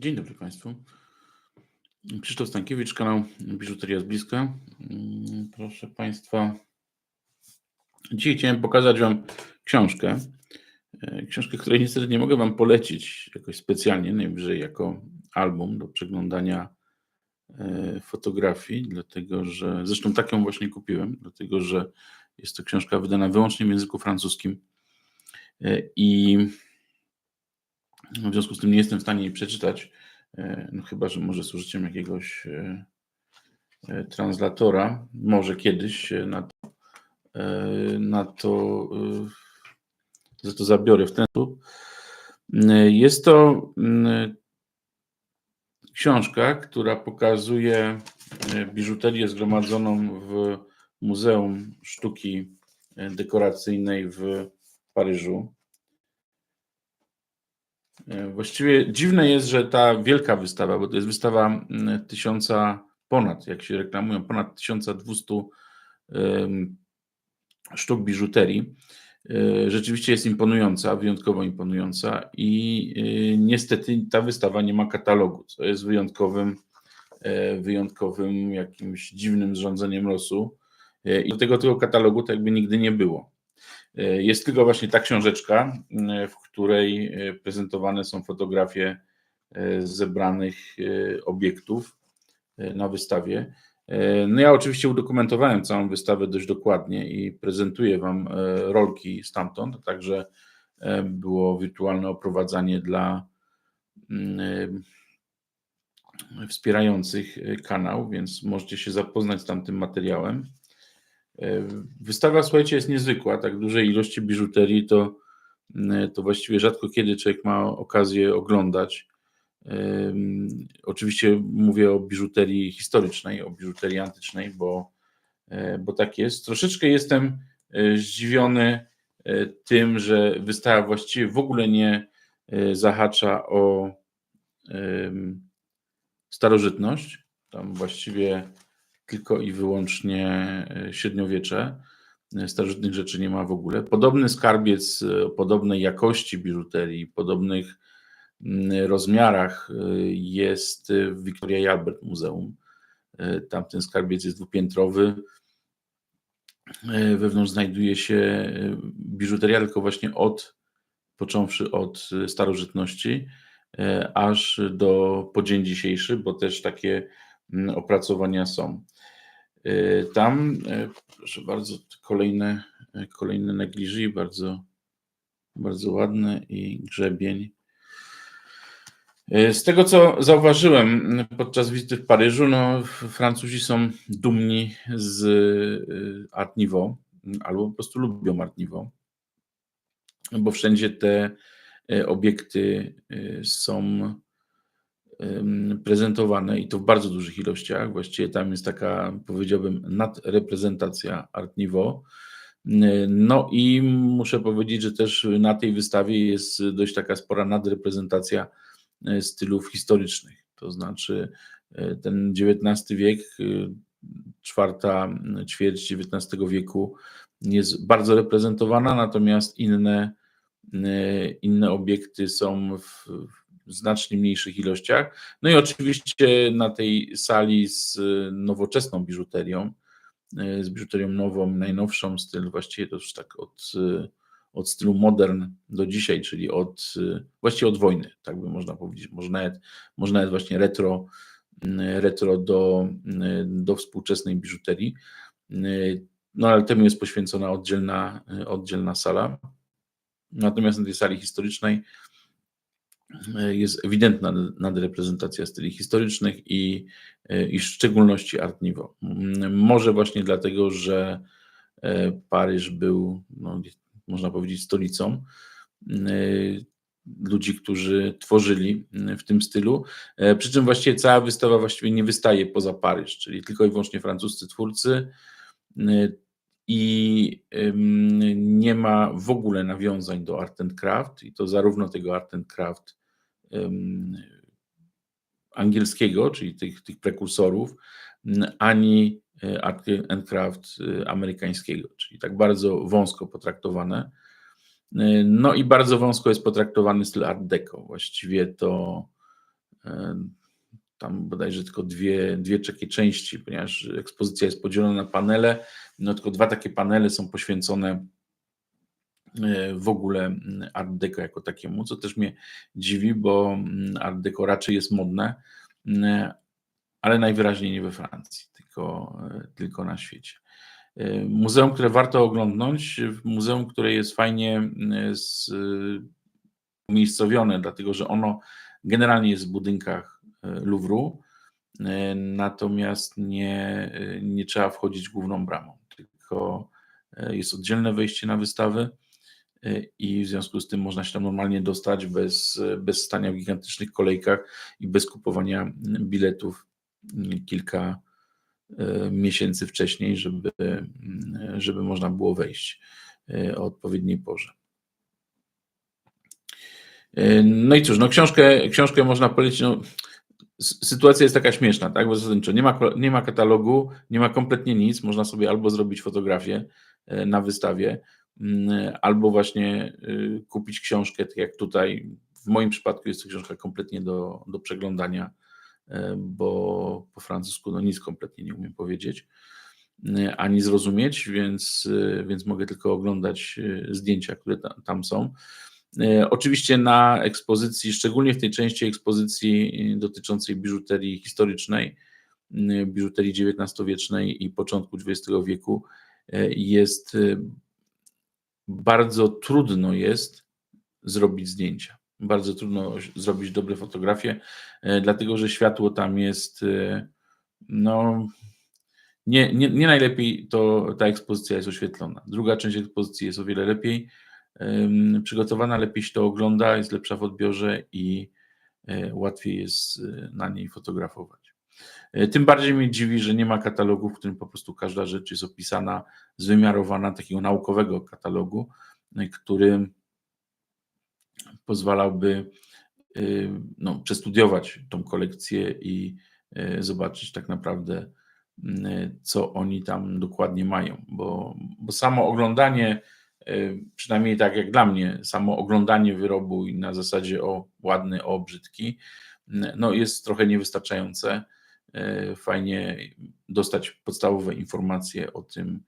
Dzień dobry Państwu. Krzysztof Stankiewicz, kanał Biżuteria z bliska. Mm, Proszę Państwa, dzisiaj chciałem pokazać Wam książkę. E, Książkę, której niestety nie mogę Wam polecić jakoś specjalnie, najwyżej jako album do przeglądania e, fotografii, dlatego że zresztą taką właśnie kupiłem, dlatego że jest to książka wydana wyłącznie w języku francuskim E, i w związku z tym nie jestem w stanie jej przeczytać, e, no chyba, że może z użyciem jakiegoś e, e, translatora, może kiedyś na to, na to, za to zabiorę w ten sposób. Jest to mm, książka, która pokazuje biżuterię zgromadzoną w Muzeum Sztuki Dekoracyjnej w Paryżu. E, Właściwie dziwne jest, że ta wielka wystawa, bo to jest wystawa mm, tysiąca ponad, jak się reklamują, ponad 1200 em, sztuk biżuterii, e, rzeczywiście jest imponująca, wyjątkowo imponująca i e, niestety ta wystawa nie ma katalogu, co jest wyjątkowym, wyjątkowym jakimś dziwnym zrządzeniem losu i do tego tego katalogu tak jakby nigdy nie było. E, Jest tylko właśnie ta książeczka, m, w której e, prezentowane są fotografie e, zebranych e, obiektów e, na wystawie. E, No ja oczywiście udokumentowałem całą wystawę dość dokładnie i prezentuję Wam e, rolki stamtąd, także e, było wirtualne oprowadzanie dla mm, e, wspierających e, kanał, więc możecie się zapoznać z tamtym materiałem. E, Wystawa, słuchajcie, jest niezwykła. Tak dużej ilości biżuterii to, mm, to właściwie rzadko kiedy człowiek ma okazję oglądać. Em, Oczywiście mówię o biżuterii historycznej, o biżuterii antycznej, bo, e, bo tak jest. Troszeczkę jestem e, zdziwiony e, tym, że wystawa właściwie w ogóle nie e, zahacza o starożytność. Tam właściwie tylko i wyłącznie e, średniowiecze. E, Starożytnych rzeczy nie ma w ogóle. Podobny skarbiec e, o podobnej jakości biżuterii, podobnych mm, rozmiarach jest w Victoria i Albert Muzeum. Tamten skarbiec jest dwupiętrowy. Wewnątrz znajduje się biżuteria, tylko właśnie od, począwszy od starożytności, aż do po dzień dzisiejszy, bo też takie mm, opracowania są. E, Tam, e, proszę bardzo, kolejne, e, kolejne negliży, bardzo, bardzo ładne i grzebień. Z tego, co zauważyłem podczas wizyty w Paryżu, no, Francuzi są dumni z Art Nouveau, albo po prostu lubią Art Nouveau, bo wszędzie te obiekty są prezentowane i to w bardzo dużych ilościach. Właściwie tam jest taka, powiedziałbym, nadreprezentacja Art Nouveau. No i muszę powiedzieć, że też na tej wystawie jest dość taka spora nadreprezentacja e, stylów historycznych. To znaczy e, ten XIX wiek, czwarta ćwierć XIX wieku jest bardzo reprezentowana, natomiast inne, inne obiekty są w w znacznie mniejszych ilościach. No i oczywiście na tej sali z nowoczesną biżuterią, e, z biżuterią nową, najnowszą, styl właściwie to już tak od, e, od stylu modern do dzisiaj, czyli od e, właściwie od wojny, tak by można powiedzieć, może nawet, może nawet właśnie retro, retro do, do współczesnej biżuterii. No ale temu jest poświęcona oddzielna, oddzielna sala. Natomiast na tej sali historycznej jest ewidentna nadreprezentacja styli historycznych i, e, i w szczególności Art Nouveau. Może właśnie dlatego, że e, Paryż był, no, można powiedzieć, stolicą e, ludzi, którzy tworzyli w tym stylu. Przy czym właściwie cała wystawa właściwie nie wystaje poza Paryż, czyli tylko i wyłącznie francuscy twórcy i nie ma w ogóle nawiązań do Art and Craft i to zarówno tego Art and Craft angielskiego, czyli tych, tych prekursorów, ani e, Art and Craft e, amerykańskiego, czyli tak bardzo wąsko potraktowane. E, No i bardzo wąsko jest potraktowany styl Art Deco. Właściwie to tam bodajże tylko dwie, dwie takie części, ponieważ ekspozycja jest podzielona na panele, no tylko dwa takie panele są poświęcone w ogóle Art Deco jako takiemu, co też mnie dziwi, bo Art Deco raczej jest modne, ale najwyraźniej nie we Francji, tylko, tylko na świecie. Muzeum, które warto oglądnąć, muzeum, które jest fajnie umiejscowione, dlatego że ono generalnie jest w budynkach Louvru, natomiast nie, nie trzeba wchodzić główną bramą, tylko jest oddzielne wejście na wystawy i w związku z tym można się tam normalnie dostać bez, bez stania w gigantycznych kolejkach i bez kupowania biletów kilka e, miesięcy wcześniej, żeby, żeby można było wejść e, o odpowiedniej porze. E, no i cóż, no książkę, książkę można polecić. No, sytuacja jest taka śmieszna, tak? Bo zasadniczo nie ma, nie ma katalogu, nie ma kompletnie nic. Można sobie albo zrobić fotografię na wystawie, Mm, albo właśnie y, kupić książkę, tak jak tutaj. W moim przypadku jest to książka kompletnie do, do przeglądania, e, bo po francusku no nic kompletnie nie umiem powiedzieć y, ani zrozumieć, więc, y, więc mogę tylko oglądać zdjęcia, które tam są. Oczywiście na ekspozycji, szczególnie w tej części ekspozycji dotyczącej biżuterii historycznej, biżuterii XIX-wiecznej i początku XX wieku, jest bardzo trudno jest zrobić zdjęcia. Bardzo trudno zrobić dobre fotografie, e, dlatego że światło tam jest e, no, nie, nie, nie najlepiej to ta ekspozycja jest oświetlona. Druga część ekspozycji jest o wiele lepiej przygotowana, lepiej się to ogląda, jest lepsza w odbiorze i e, łatwiej jest na niej fotografować. Tym bardziej mnie dziwi, że nie ma katalogu, w którym po prostu każda rzecz jest opisana, zwymiarowana, takiego naukowego katalogu, który pozwalałby y, no, przestudiować tą kolekcję i zobaczyć tak naprawdę, y, co oni tam dokładnie mają, bo, bo samo oglądanie, przynajmniej tak jak dla mnie, samo oglądanie wyrobu i na zasadzie o ładny, o brzydki, no jest trochę niewystarczające. Fajnie dostać podstawowe informacje o tym,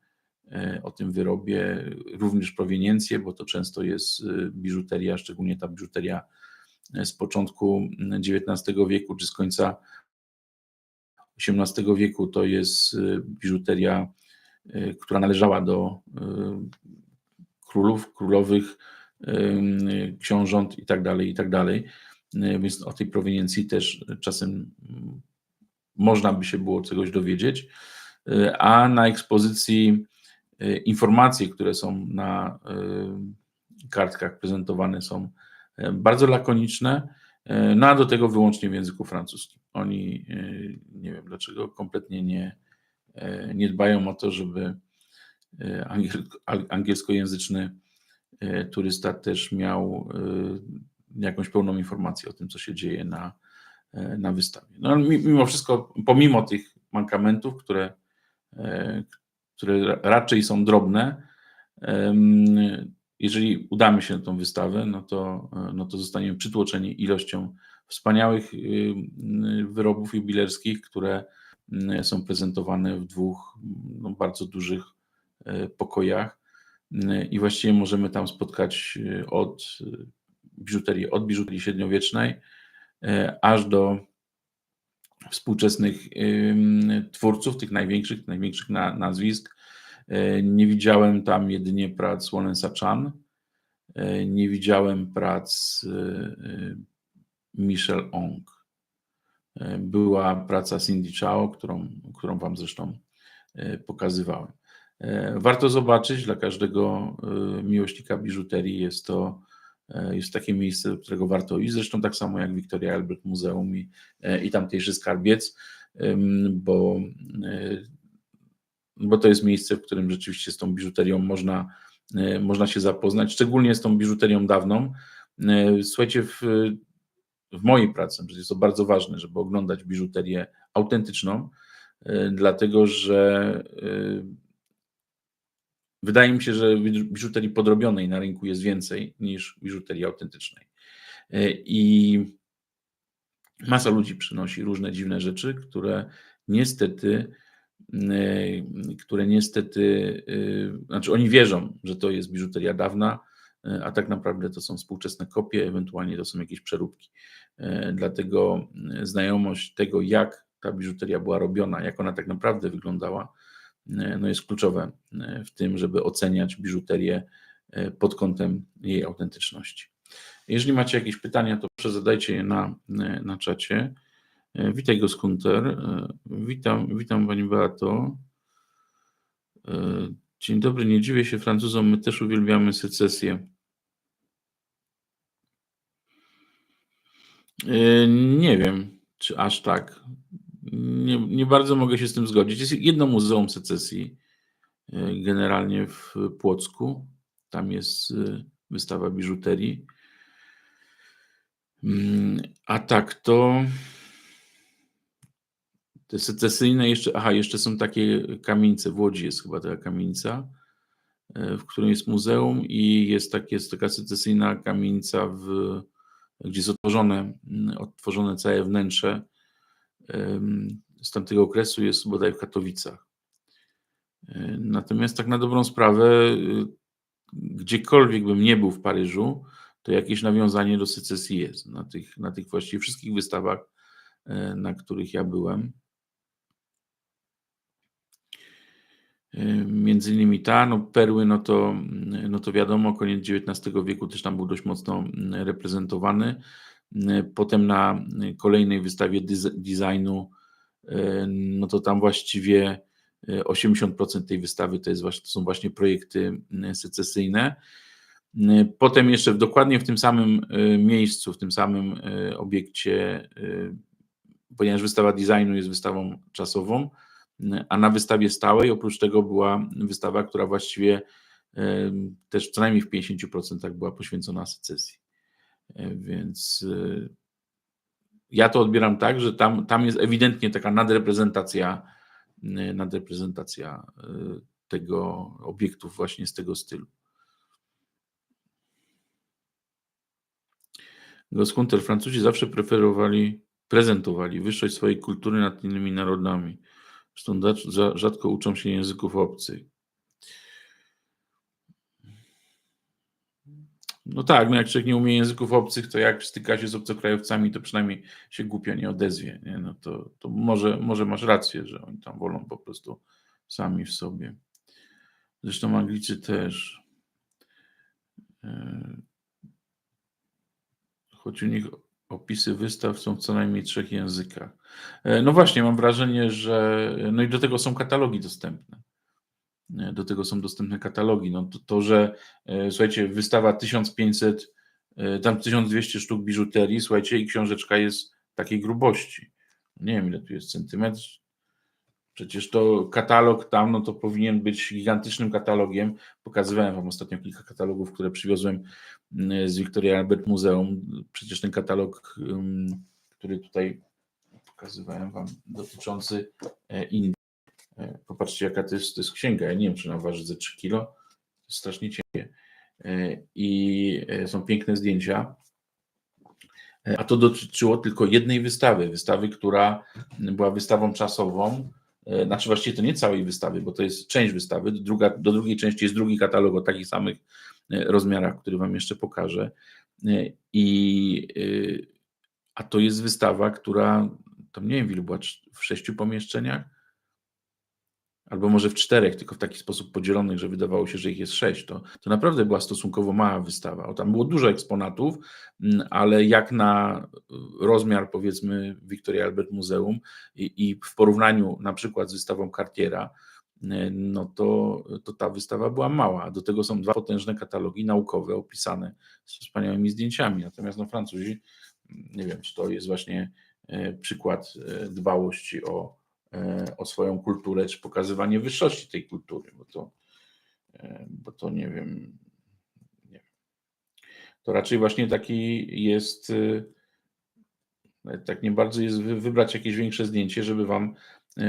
E, o tym wyrobie, również proweniencję, bo to często jest e, biżuteria, szczególnie ta biżuteria e, z początku XIX wieku czy z końca XVIII wieku. To jest biżuteria, która należała do królów, królowych, książąt i tak dalej, i tak. Więc o tej proweniencji też czasem można by się było czegoś dowiedzieć. A na ekspozycji Y, informacje, które są na y, kartkach prezentowane, są y, bardzo lakoniczne, no a do tego wyłącznie w języku francuskim. Oni, nie wiem dlaczego, kompletnie nie, nie dbają o to, żeby angielskojęzyczny turysta też miał jakąś pełną informację o tym, co się dzieje na, na wystawie. No, mimo wszystko, pomimo tych mankamentów, które, które raczej są drobne, jeżeli udamy się na tą wystawę, no to, no to zostaniemy przytłoczeni ilością wspaniałych y, wyrobów jubilerskich, które y, są prezentowane w dwóch no, bardzo dużych y, pokojach. I właściwie możemy tam spotkać od biżuterii, od biżuterii średniowiecznej, aż do współczesnych twórców, tych największych, największych nazwisk. E, nie widziałem tam jedynie prac Wallace'a Chan, e, nie widziałem prac e, Michelle Ong. Była praca Cindy Chao, którą, którą Wam zresztą pokazywałem. Warto zobaczyć, dla każdego miłośnika biżuterii jest to E, jest takie miejsce, do którego warto iść, zresztą tak samo jak Victoria Albert Muzeum i, e, i tamtejszy skarbiec, bo, e, bo to jest miejsce, w którym rzeczywiście z tą biżuterią można, można się zapoznać, szczególnie z tą biżuterią dawną. Słuchajcie, w, w mojej pracy jest to bardzo ważne, żeby oglądać biżuterię autentyczną, dlatego że Wydaje mi się, że biżuterii podrobionej na rynku jest więcej niż biżuterii autentycznej. E, I masa ludzi przynosi różne dziwne rzeczy, które niestety, yy, które niestety, yy, znaczy oni wierzą, że to jest biżuteria dawna, a tak naprawdę to są współczesne kopie, ewentualnie to są jakieś przeróbki. Dlatego znajomość tego, jak ta biżuteria była robiona, jak ona tak naprawdę wyglądała, no jest kluczowe w tym, żeby oceniać biżuterię pod kątem jej autentyczności. Jeżeli macie jakieś pytania, to proszę zadajcie je na, na czacie. Witaj Goskunter. Witam, witam Pani Beato. Dzień dobry, nie dziwię się Francuzom, my też uwielbiamy secesję. Nie wiem, czy aż tak. Nie, nie bardzo mogę się z tym zgodzić. Jest jedno muzeum secesji, generalnie w Płocku. Tam jest wystawa biżuterii. Mm, a tak to te secesyjne jeszcze, aha, jeszcze są takie kamienice, w Łodzi jest chyba taka kamienica, e, w której jest muzeum i jest, tak, jest taka secesyjna kamienica, w, gdzie jest otworzone, mm, otworzone całe wnętrze z tamtego okresu jest bodaj w Katowicach. E, natomiast tak na dobrą sprawę, y, gdziekolwiek bym nie był w Paryżu, to jakieś nawiązanie do secesji jest na tych, na tych właściwie wszystkich wystawach, e, na których ja byłem. E, między innymi ta, no perły, no to, no to wiadomo, koniec XIX wieku też tam był dość mocno mm, reprezentowany. E, potem na kolejnej wystawie designu, no to tam właściwie 80% tej wystawy to, jest, to są właśnie projekty secesyjne. Y, potem jeszcze dokładnie w tym samym y, miejscu, w tym samym y, obiekcie, ponieważ wystawa designu jest wystawą czasową, a na wystawie stałej oprócz tego była wystawa, która właściwie też co najmniej w 50% była poświęcona secesji. Więc ja to odbieram tak, że tam, tam jest ewidentnie taka nadreprezentacja, nadreprezentacja tego obiektów właśnie z tego stylu. Goskunter, Francuzi zawsze preferowali, prezentowali wyższość swojej kultury nad innymi narodami. Zresztą rzadko uczą się języków obcych. No tak, no jak człowiek nie umie języków obcych, to jak styka się z obcokrajowcami, to przynajmniej się głupio nie odezwie. Nie? No to, to może, może masz rację, że oni tam wolą po prostu sami w sobie. Zresztą Anglicy też. E, choć u nich opisy wystaw są w co najmniej trzech językach. E, no właśnie, mam wrażenie, że. No i do tego są katalogi dostępne. E, do tego są dostępne katalogi. No to, to że e, słuchajcie, wystawa 1500, tam 1200 sztuk biżuterii, słuchajcie, i książeczka jest takiej grubości. Nie wiem, ile tu jest centymetr, Przecież to katalog tam, no to powinien być gigantycznym katalogiem. Pokazywałem Wam ostatnio kilka katalogów, które przywiozłem z Victoria Albert Muzeum. Przecież ten katalog, który tutaj pokazywałem Wam, dotyczący e, Indii. E, popatrzcie, jaka to jest, to jest księga. Ja nie wiem, czy ona waży ze 3 kilo. To jest strasznie ciężkie. E, I są piękne zdjęcia. A to dotyczyło tylko jednej wystawy. Wystawy, która była wystawą czasową E, znaczy właściwie to nie całej wystawy, bo to jest część wystawy, druga, do drugiej części jest drugi katalog o takich samych e, rozmiarach, który Wam jeszcze pokażę. E, I, a to jest wystawa, która, tam nie wiem, w ilu była, w sześciu pomieszczeniach, albo może w czterech, tylko w taki sposób podzielonych, że wydawało się, że ich jest sześć. To, to naprawdę była stosunkowo mała wystawa. O, tam było dużo eksponatów, mm, ale jak na rozmiar, powiedzmy, Victoria Albert Muzeum i, i w porównaniu na przykład z wystawą Cartiera, mm, no to, to ta wystawa była mała. Do tego są dwa potężne katalogi naukowe opisane z wspaniałymi zdjęciami. Natomiast no, Francuzi, mm, nie wiem, czy to jest właśnie e, przykład dbałości o, o swoją kulturę, czy pokazywanie wyższości tej kultury, bo to, e, bo to nie wiem, nie wiem. To raczej właśnie taki jest, e, tak nie bardzo jest wybrać jakieś większe zdjęcie, żeby wam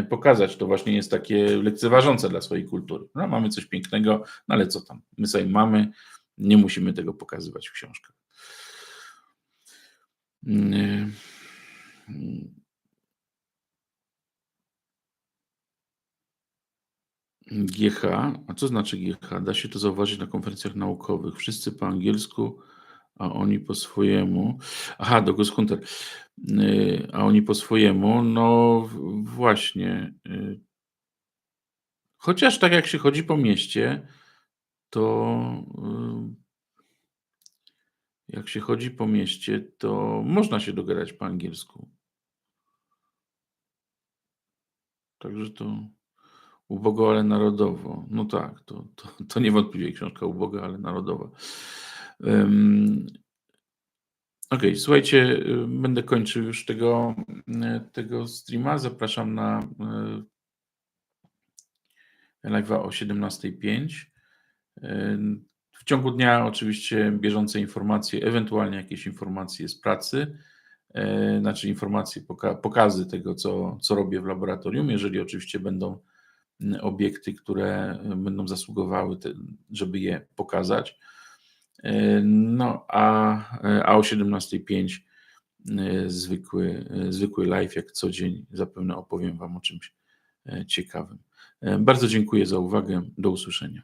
pokazać. To właśnie jest takie lekceważące dla swojej kultury. No, mamy coś pięknego, no ale co tam? My sobie mamy, nie musimy tego pokazywać w książkach. GH, a co znaczy GH? Da się to zauważyć na konferencjach naukowych. Wszyscy po angielsku, a oni po swojemu. Aha, do Ghost Hunter. Y, A oni po swojemu. No właśnie. y, Chociaż tak jak się chodzi po mieście, to y, jak się chodzi po mieście, to można się dogadać po angielsku. Także to ubogo, ale narodowo. No tak, to, to, to niewątpliwie książka uboga, ale narodowa. Ym, Okej, słuchajcie, y, będę kończył już tego, y, tego streama. Zapraszam na y, live'a o 17.05. Y, W ciągu dnia oczywiście bieżące informacje, ewentualnie jakieś informacje z pracy, znaczy informacje, poka- pokazy tego, co, co robię w laboratorium, jeżeli oczywiście będą obiekty, które będą zasługowały, te, żeby je pokazać. Y, No, a, a o 17.05 y, zwykły, zwykły live, jak co dzień, zapewne opowiem Wam o czymś ciekawym. Bardzo dziękuję za uwagę. Do usłyszenia.